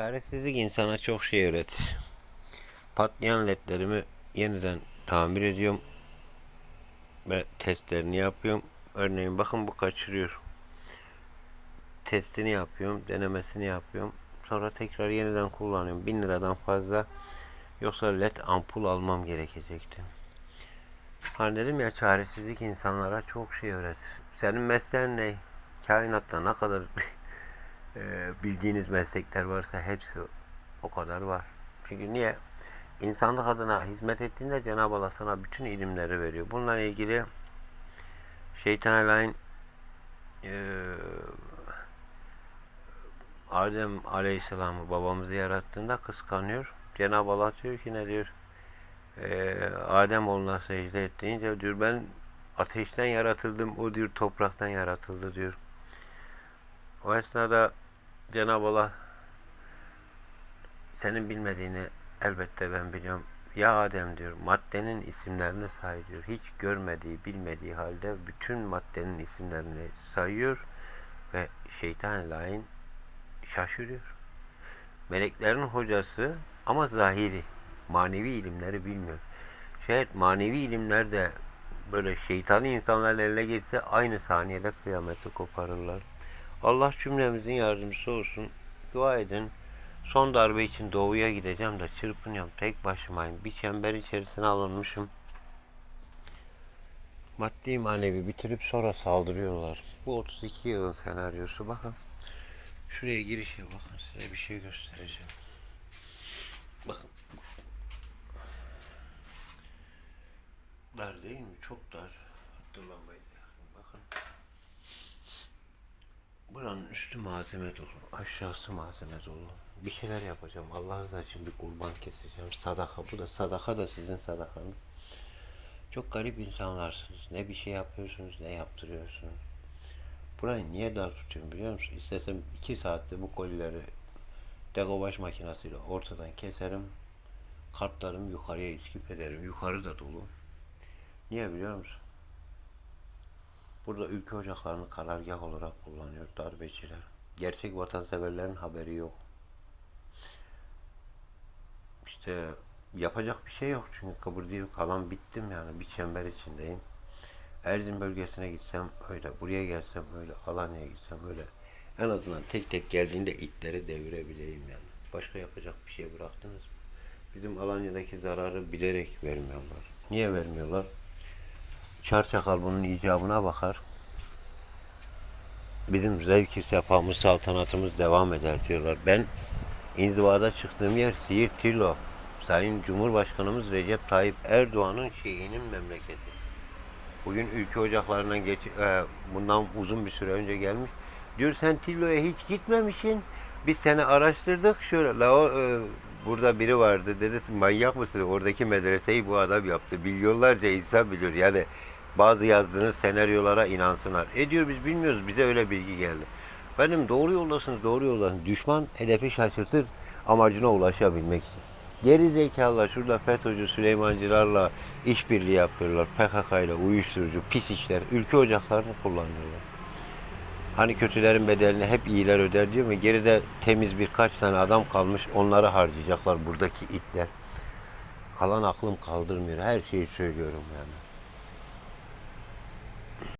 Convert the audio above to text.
Çaresizlik insana çok şey öğretir. Patlayan ledlerimi yeniden tamir ediyorum. Ve testlerini yapıyorum. Örneğin bakın bu kaçırıyor. Testini yapıyorum, denemesini yapıyorum. Sonra tekrar yeniden kullanıyorum. 1000 liradan fazla yoksa led ampul almam gerekecekti. Hani dedim ya çaresizlik insanlara çok şey öğretir. Senin mesleğin ne? Kainatta ne kadar e, bildiğiniz meslekler varsa hepsi o kadar var. Çünkü niye? İnsanlık adına hizmet ettiğinde Cenab-ı Allah sana bütün ilimleri veriyor. Bununla ilgili Şeytan Alay'ın e, Adem Aleyhisselam'ı babamızı yarattığında kıskanıyor. Cenab-ı Allah diyor ki ne diyor? E, Adem oğluna secde et diyor ben ateşten yaratıldım. O diyor topraktan yaratıldı diyor. O esnada Cenab-ı Allah senin bilmediğini elbette ben biliyorum. Ya Adem diyor maddenin isimlerini say diyor. Hiç görmediği, bilmediği halde bütün maddenin isimlerini sayıyor ve şeytan lain şaşırıyor. Meleklerin hocası ama zahiri, manevi ilimleri bilmiyor. Şayet manevi ilimler de böyle şeytani insanların eline geçse aynı saniyede kıyameti koparırlar. Allah cümlemizin yardımcısı olsun. Dua edin. Son darbe için doğuya gideceğim de çırpınıyorum. Tek başımayım. Bir çember içerisine alınmışım. Maddi manevi bitirip sonra saldırıyorlar. Bu 32 yılın senaryosu. Bakın. Şuraya girişe bakın. Size bir şey göstereceğim. Bakın. Dar değil mi? Çok dar. Hatırlamayın. Bakın. Buranın üstü malzeme dolu, aşağısı malzeme dolu. Bir şeyler yapacağım. Allah rızası için bir kurban keseceğim. Sadaka bu da sadaka da sizin sadakanız. Çok garip insanlarsınız. Ne bir şey yapıyorsunuz, ne yaptırıyorsunuz. Burayı niye dar tutuyorum biliyor musun? İstesem iki saatte bu kolileri degobaş makinesiyle ortadan keserim. Kartlarımı yukarıya iskip ederim. Yukarı da dolu. Niye biliyor musun? Burada ülke ocaklarını karargah olarak kullanıyor darbeciler. Gerçek vatanseverlerin haberi yok. İşte yapacak bir şey yok çünkü kıpırdayıp kalan bittim yani bir çember içindeyim. Erzin bölgesine gitsem öyle, buraya gelsem öyle, Alanya'ya gitsem öyle. En azından tek tek geldiğinde itleri devirebileyim yani. Başka yapacak bir şey bıraktınız mı? Bizim Alanya'daki zararı bilerek vermiyorlar. Niye vermiyorlar? Çarçakal bunun icabına bakar. Bizim zevki sefamız, saltanatımız devam eder diyorlar. Ben inzivada çıktığım yer Siirt Tilo. Sayın Cumhurbaşkanımız Recep Tayyip Erdoğan'ın şeyinin memleketi. Bugün ülke ocaklarından geç, e, bundan uzun bir süre önce gelmiş. Diyor sen Tillo'ya hiç gitmemişsin. Biz seni araştırdık. Şöyle la o, e, burada biri vardı dedi manyak mısın? Oradaki medreseyi bu adam yaptı. Milyonlarca insan biliyor. Yani bazı yazdığınız senaryolara inansınlar. E diyor biz bilmiyoruz. Bize öyle bilgi geldi. Benim doğru yoldasınız, doğru yoldasınız. Düşman hedefi şaşırtır amacına ulaşabilmek için. Geri zekalılar şurada FETÖ'cü Süleymancılarla işbirliği yapıyorlar. PKK ile uyuşturucu, pis işler. Ülke ocaklarını kullanıyorlar. Hani kötülerin bedelini hep iyiler öder diyor mu? Geride temiz birkaç tane adam kalmış. Onları harcayacaklar buradaki itler. Kalan aklım kaldırmıyor. Her şeyi söylüyorum yani.